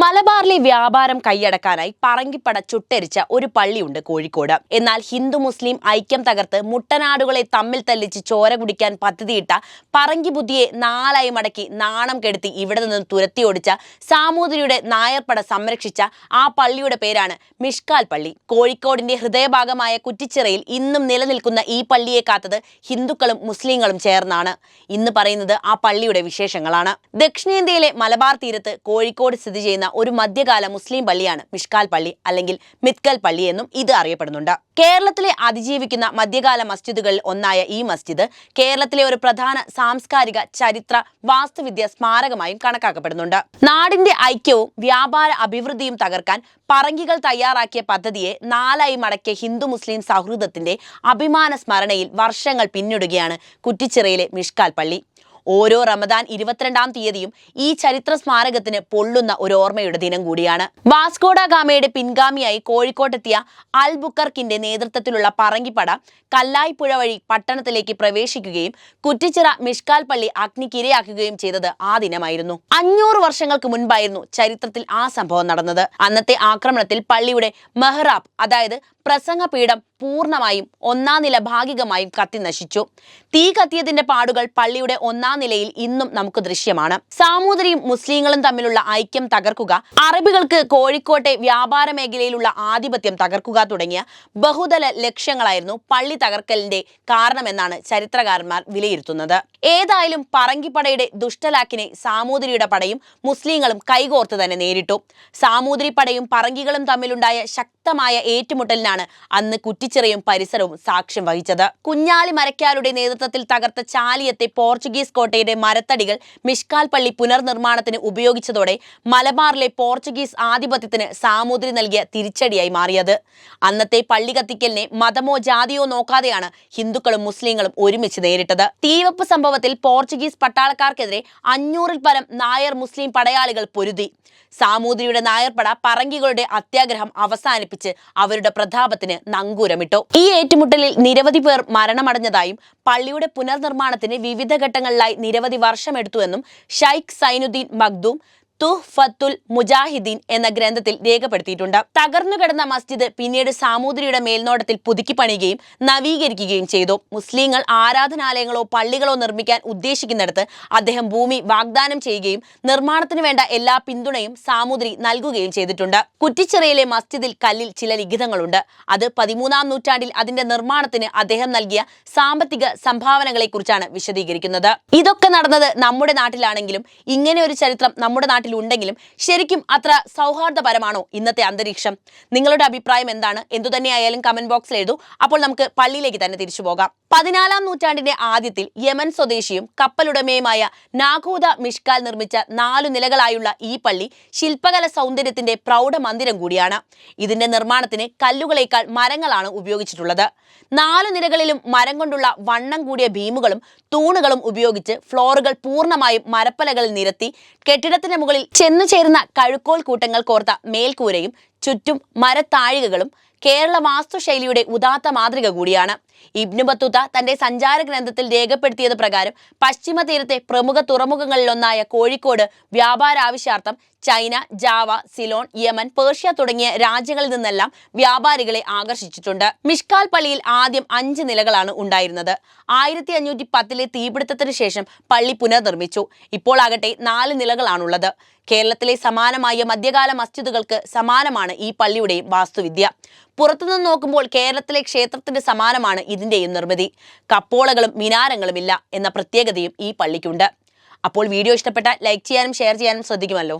മലബാറിലെ വ്യാപാരം കൈയടക്കാനായി പറങ്കിപ്പട ചുട്ടരിച്ച ഒരു പള്ളിയുണ്ട് കോഴിക്കോട്. എന്നാൽ ഹിന്ദു മുസ്ലിം ഐക്യം തകർത്ത് മുട്ടനാടുകളെ തമ്മിൽ തല്ലിച്ച് ചോര കുടിക്കാൻ പദ്ധതിയിട്ട പറങ്കി ബുദ്ധിയെ നാലായി മടക്കി നാണം കെടുത്തി ഇവിടെ നിന്നും തുരത്തി ഓടിച്ച സാമൂതിരിയുടെ നായർപ്പട സംരക്ഷിച്ച ആ പള്ളിയുടെ പേരാണ് മിഷ്കാൽ പള്ളി. കോഴിക്കോടിന്റെ ഹൃദയഭാഗമായ കുറ്റിച്ചിറയിൽ ഇന്നും നിലനിൽക്കുന്ന ഈ പള്ളിയെ കാത്തത് ഹിന്ദുക്കളും മുസ്ലിങ്ങളും ചേർന്നാണ്. ഇന്ന് പറയുന്നത് ആ പള്ളിയുടെ വിശേഷങ്ങളാണ്. ദക്ഷിണേന്ത്യയിലെ മലബാർ തീരത്ത് കോഴിക്കോട് സ്ഥിതി ചെയ്യുന്ന ഒരു മധ്യകാല മുസ്ലിം പള്ളിയാണ് മിഷ്കാൽ പള്ളി അല്ലെങ്കിൽ മിത്കൽ പള്ളി എന്നും ഇത് അറിയപ്പെടുന്നുണ്ട്. കേരളത്തിലെ അതിജീവിക്കുന്ന മധ്യകാല മസ്ജിദുകളിൽ ഒന്നായ ഈ മസ്ജിദ് കേരളത്തിലെ ഒരു പ്രധാന സാംസ്കാരിക ചരിത്ര വാസ്തുവിദ്യ സ്മാരകമായും കണക്കാക്കപ്പെടുന്നുണ്ട്. നാടിന്റെ ഐക്യവും വ്യാപാര അഭിവൃദ്ധിയും തകർക്കാൻ പറങ്കികൾ തയ്യാറാക്കിയ പദ്ധതിയെ നാലായി മടക്കിയ ഹിന്ദു മുസ്ലിം സൗഹൃദത്തിന്റെ അഭിമാന സ്മരണയിൽ വർഷങ്ങൾ പിന്നിടുകയാണ് കുറ്റിച്ചിറയിലെ മിഷ്കാൽ പള്ളി. ഓരോ റമദാൻ ഇരുപത്തിരണ്ടാം തീയതിയും ഈ ചരിത്ര സ്മാരകത്തിന് പൊള്ളുന്ന ഒരു ഓർമ്മയുടെ ദിനം കൂടിയാണ്. വാസ്കോഡ ഗാമയുടെ പിൻഗാമിയായി കോഴിക്കോട്ടെത്തിയ അൽ ബുക്കർക്കിന്റെ നേതൃത്വത്തിലുള്ള പറങ്കിപ്പട കല്ലായിപ്പുഴ വഴി പട്ടണത്തിലേക്ക് പ്രവേശിക്കുകയും കുറ്റിച്ചിറ മിഷ്കാൽ പള്ളി അഗ്നിക്കിരയാക്കുകയും ചെയ്തത് ആ ദിനമായിരുന്നു. അഞ്ഞൂറ് വർഷങ്ങൾക്ക് മുൻപായിരുന്നു ചരിത്രത്തിൽ ആ സംഭവം നടന്നത്. അന്നത്തെ ആക്രമണത്തിൽ പള്ളിയുടെ മെഹ്റാബ് അതായത് പ്രസംഗപീഠം പൂർണമായും ഒന്നാം നില ഭാഗികമായും കത്തി നശിച്ചു. തീ കത്തിയതിന്റെ പാടുകൾ പള്ളിയുടെ ഒന്നാം നിലയിൽ ഇന്നും നമുക്ക് ദൃശ്യമാണ്. സാമൂതിരിയും മുസ്ലിങ്ങളും തമ്മിലുള്ള ഐക്യം തകർക്കുക അറബികൾക്ക് കോഴിക്കോട്ടെ വ്യാപാര മേഖലയിലുള്ള ആധിപത്യം തകർക്കുക തുടങ്ങിയ ബഹുതല ലക്ഷ്യങ്ങളായിരുന്നു പള്ളി തകർക്കലിന്റെ കാരണമെന്നാണ് ചരിത്രകാരന്മാർ വിലയിരുത്തുന്നത്. ഏതായാലും പറങ്കിപ്പടയുടെ ദുഷ്ടലാക്കിനെ സാമൂതിരിയുടെ പടയും മുസ്ലിങ്ങളും കൈകോർത്ത് തന്നെ നേരിട്ടു. സാമൂതിരി പടയും പറങ്കികളും തമ്മിലുണ്ടായ ശക്തമായ ഏറ്റുമുട്ടലിനാണ് അന്ന് കുറ്റിച്ചിറയും പരിസരവും സാക്ഷ്യം വഹിച്ചത്. കുഞ്ഞാലി മരക്കാരുടെ നേതൃത്വത്തിൽ തകർത്ത ചാലിയത്തെ പോർച്ചുഗീസ് കോട്ടയുടെ മരത്തടികൾ മിഷ്കാൽ പള്ളി പുനർനിർമ്മാണത്തിന് ഉപയോഗിച്ചതോടെ മലബാറിലെ പോർച്ചുഗീസ് ആധിപത്യത്തിന് സാമൂതിരി നൽകിയ തിരിച്ചടിയായി മാറിയത്. അന്നത്തെ പള്ളി കത്തിക്കലിനെ മതമോ ജാതിയോ നോക്കാതെയാണ് ഹിന്ദുക്കളും മുസ്ലിങ്ങളും ഒരുമിച്ച് നേരിട്ടത്. തീവപ്പ് സംഭവത്തിൽ പോർച്ചുഗീസ് പട്ടാളക്കാർക്കെതിരെ അഞ്ഞൂറിൽ പരം നായർ മുസ്ലിം പടയാളികൾ പൊരുതി. സാമൂതിരിയുടെ നായർപ്പട പറങ്കികളുടെ അത്യാഗ്രഹം അവസാനിപ്പിച്ച് അവരുടെ പ്രതാപത്തിന് നങ്കൂരമിട്ടു. ഈ ഏറ്റുമുട്ടലിൽ നിരവധി പേർ മരണമടഞ്ഞതായും പള്ളിയുടെ പുനർനിർമ്മാണത്തിന് വിവിധ ഘട്ടങ്ങളിലായി നിരവധി വർഷമെടുത്തുവെന്നും ഷൈഖ് സൈനുദ്ദീൻ മഖ്ദൂം തുഹ്ഫത്തുൽ മുജാഹിദീൻ എന്ന ഗ്രന്ഥത്തിൽ രേഖപ്പെടുത്തിയിട്ടുണ്ട്. തകർന്നു കിടന്ന മസ്ജിദ് പിന്നീട് സാമൂതിരിയുടെ മേൽനോട്ടത്തിൽ പുതുക്കി പണിയുകയും നവീകരിക്കുകയും ചെയ്തു. മുസ്ലിങ്ങൾ ആരാധനാലയങ്ങളോ പള്ളികളോ നിർമ്മിക്കാൻ ഉദ്ദേശിക്കുന്നിടത്ത് അദ്ദേഹം ഭൂമി വാഗ്ദാനം ചെയ്യുകയും നിർമ്മാണത്തിന് വേണ്ട എല്ലാ പിന്തുണയും സാമൂതിരി നൽകുകയും ചെയ്തിട്ടുണ്ട്. കുറ്റിച്ചിറയിലെ മസ്ജിദിൽ കല്ലിൽ ചില ലിഖിതങ്ങളുണ്ട്. അത് പതിമൂന്നാം നൂറ്റാണ്ടിൽ അതിന്റെ നിർമ്മാണത്തിന് അദ്ദേഹം നൽകിയ സാമ്പത്തിക സംഭാവനകളെ കുറിച്ചാണ് വിശദീകരിക്കുന്നത്. ഇതൊക്കെ നടന്നത് നമ്മുടെ നാട്ടിലാണെങ്കിലും ഇങ്ങനെ ഒരു ചരിത്രം നമ്മുടെ നാട്ടിൽ ഉണ്ടെങ്കിലും ശരിക്കും അത്ര സൗഹാർദ്ദപരമാണോ ഇന്നത്തെ അന്തരീക്ഷം? നിങ്ങളുടെ അഭിപ്രായം എന്താണ്? എന്തുതന്നെയായാലും കമന്റ് ബോക്സിൽ എഴുതൂ. അപ്പോൾ നമുക്ക് പള്ളിയിലേക്ക് തന്നെ തിരിച്ചു പോകാം. പതിനാലാം നൂറ്റാണ്ടിന്റെ ആദ്യത്തിൽ യമൻ സ്വദേശിയും കപ്പലുടമയുമായ നാഗൂദ മിഷ്കാൽ നിർമ്മിച്ച നാലു നിലകളായുള്ള ഈ പള്ളി ശില്പകല സൗന്ദര്യത്തിന്റെ പ്രൗഢ മന്ദിരം കൂടിയാണ്. ഇതിന്റെ നിർമ്മാണത്തിന് കല്ലുകളേക്കാൾ മരങ്ങളാണ് ഉപയോഗിച്ചിട്ടുള്ളത്. നാലു നിലകളിലും മരം കൊണ്ടുള്ള വണ്ണം കൂടിയ ഭീമുകളും തൂണുകളും ഉപയോഗിച്ച് ഫ്ലോറുകൾ പൂർണമായും മരപ്പലകളിൽ നിരത്തി കെട്ടിടത്തിന് മുകളിൽ ചെന്നു ചേരുന്ന കഴുക്കോൽ കൂട്ടങ്ങൾ കോർത്ത മേൽക്കൂരയും ചുറ്റും മരത്താഴികകളും കേരള വാസ്തുശൈലിയുടെ ഉദാത്ത മാതൃക കൂടിയാണ്. ഇബ്നു ബത്തൂത്ത തന്റെ സഞ്ചാര ഗ്രന്ഥത്തിൽ രേഖപ്പെടുത്തിയത് പ്രകാരം പശ്ചിമ തീരത്തെ പ്രമുഖ തുറമുഖങ്ങളിലൊന്നായ കോഴിക്കോട് വ്യാപാര ആവശ്യാർത്ഥം China Java Ceylon Yemen Persia തുടങ്ങിയ രാജ്യങ്ങളിൽ നിന്നെല്ലാം വ്യാപാരികളെ ആകർഷിച്ചിട്ടുണ്ട്. മിഷ്കാൽ പള്ളിയിൽ ആദ്യം അഞ്ച് നിലകളാണ് ഉണ്ടായിരുന്നത്. ആയിരത്തി അഞ്ഞൂറ്റി പത്തിലെ തീപിടുത്തത്തിന് ശേഷം പള്ളി പുനർനിർമ്മിച്ചു. ഇപ്പോൾ ആകട്ടെ നാല് നിലകളാണുള്ളത്. കേരളത്തിലെ സമാനമായ മധ്യകാല മസ്ജിദുകൾക്ക് സമാനമാണ് ഈ പള്ളിയുടെയും വാസ്തുവിദ്യ. പുറത്തുനിന്ന് നോക്കുമ്പോൾ കേരളത്തിലെ ക്ഷേത്രത്തിന്റെ സമാനമാണ് ഇതിന്റെയും നിർമ്മിതി. കപ്പോളകളും മിനാരങ്ങളുമില്ല എന്ന പ്രത്യേകതയും ഈ പള്ളിക്കുണ്ട്. അപ്പോൾ വീഡിയോ ഇഷ്ടപ്പെട്ടാൽ ലൈക്ക് ചെയ്യാനും ഷെയർ ചെയ്യാനും ശ്രദ്ധിക്കുമല്ലോ.